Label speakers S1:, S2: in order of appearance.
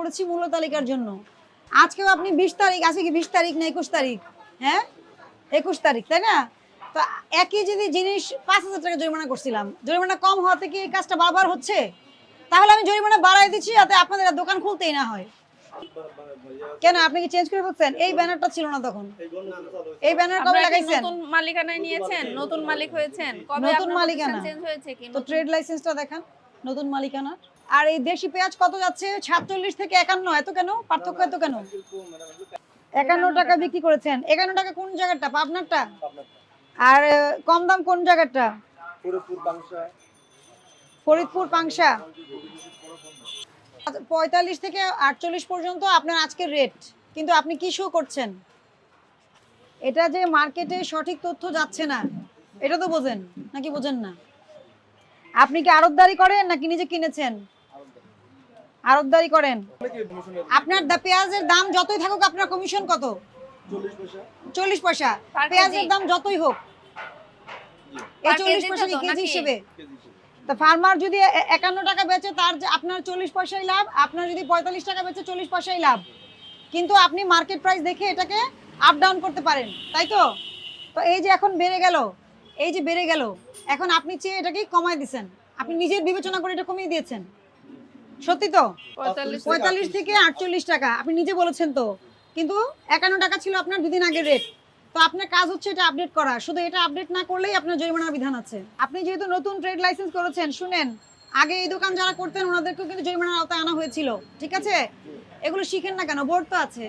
S1: করেছি মূল্য তালিকার জন্য। আজকেও আপনি বিশ তারিখ আছে কি বিশ তারিখ না একুশ তারিখ? হ্যাঁ? একুশ তারিখ তাই না? তো একই যদি জিনিস পাঁচ হাজার টাকা জরিমানা করছিলাম জরিমানা কম হওয়াতে কি এই কাজটা বারবার হচ্ছে? তাহলে আমি জরিমানা বাড়াই দিচ্ছি যাতে আপনাদের দোকান খুলতেই না হয়। কেন আপনি কি চেঞ্জ করে ফেলছেন? এই ব্যানারটা ছিল না তখন। এই ব্যানার কবে লাগাইছেন?
S2: নতুন মালিকানায় নিয়েছেন? নতুন মালিক হয়েছেন? কবে
S1: নতুন মালিকানা।
S2: চেঞ্জ হয়েছে কি
S1: তো ট্রেড লাইসেন্সটা দেখান। নতুন মালিকানা আর এই দেশি পেঁয়াজ কত যাচ্ছে? সাতচল্লিশ থেকে একান্ন, এত কেন? পার্থক্য এত কেন? একান্ন টাকা বিক্রি করেছেন। একান্ন টাকা কোন জায়গাটা পাবনারটা? আর কম দাম কোন জায়গাটা ফরিদপুর, পাংশা। পঁয়তাল্লিশ থেকে আটচল্লিশ পর্যন্ত আপনার আজকের রেট কিন্তু আপনি কি শো করছেন? এটা যে মার্কেটে সঠিক তথ্য যাচ্ছে না, এটা তো বোঝেন। নাকি বোঝেন না? আপনি কি আড়তদারি করেন নাকি নিজে কিনেছেন? আড়তদারি করেন। আপনার দা- পেঁয়াজের দাম যতই থাকুক আপনার কমিশন কত? চল্লিশ পয়সা। পেঁয়াজের দাম যতই হোক। এই চল্লিশ পয়সা কেজি হিসেবে? তা ফার্মার যদি একান্ন টাকা বেচে তার আপনার চল্লিশ পয়সাই লাভ। আপনার যদি পঁয়তাল্লিশ টাকা বেচে চল্লিশ পয়সাই লাভ। কিন্তু আপনি মার্কেট প্রাইস দেখে এটাকে আপ ডাউন করতে পারেন তাই তো? তো এই যে এখন বেড়ে গেল এই যে বেড়ে গেল এখন আপনি চেয়ে এটাকে কমায় দিচ্ছেন আপনি নিজের বিবেচনা করে এটা কমিয়ে দিয়েছেন। সত্যি তো? পঁয়তাল্লিশ থেকে আটচল্লিশ। টাকা। আপনি নিজে বলেছেন তো। কিন্তু একান্ন টাকা ছিল আপনার দুদিন আগের রেট তো আপনার কাজ হচ্ছে এটা আপডেট করা। শুধু এটা আপডেট না করলেই আপনার জরিমানার বিধান আছে। আপনি যেহেতু নতুন ট্রেড লাইসেন্স করেছেন শুনেন আগে এই দোকান যারা করতেন ওনাদেরকেও কিন্তু জরিমানার আওতায় আনা হয়েছিল। ঠিক আছে? এগুলো শিখেন না কেন? বোর্ড তো আছে।